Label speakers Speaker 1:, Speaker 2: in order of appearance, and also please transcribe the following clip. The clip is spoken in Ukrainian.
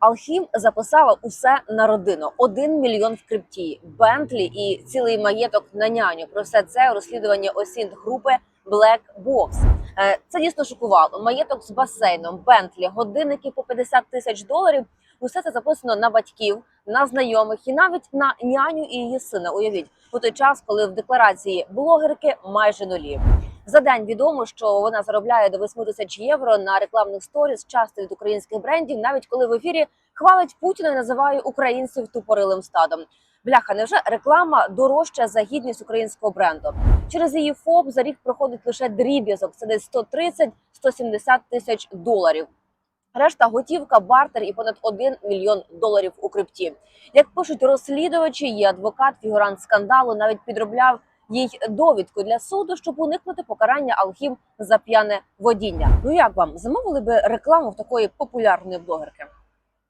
Speaker 1: Алхім записала усе на родину: один мільйон в крипті, Бентлі і цілий маєток на няню. Про все це у розслідуванні осінт групи Black Box. Е, Це дійсно шокувало. Маєток з басейном, Бентлі, годинники по 50 тисяч доларів. Усе це записано на батьків, на знайомих і навіть на няню і її сина. Уявіть у той час, коли в декларації блогерки майже нулі. За день відомо, що вона заробляє до 8 тисяч євро на рекламних сторіс, часто від українських брендів, навіть коли в ефірі хвалить Путіна і називає українців тупорилим стадом. Бляха, невже реклама дорожча за гідність українського бренду? Через її ФОП за рік проходить лише дріб'язок. Це десь 130-170 тисяч доларів. Решта готівка, бартер і понад 1 мільйон доларів у крипті. Як пишуть розслідувачі, її адвокат, фігурант скандалу, навіть підробляв їй довідку для суду, щоб уникнути покарання Алхім за п'яне водіння. Ну як вам замовили би рекламу в такої популярної блогерки?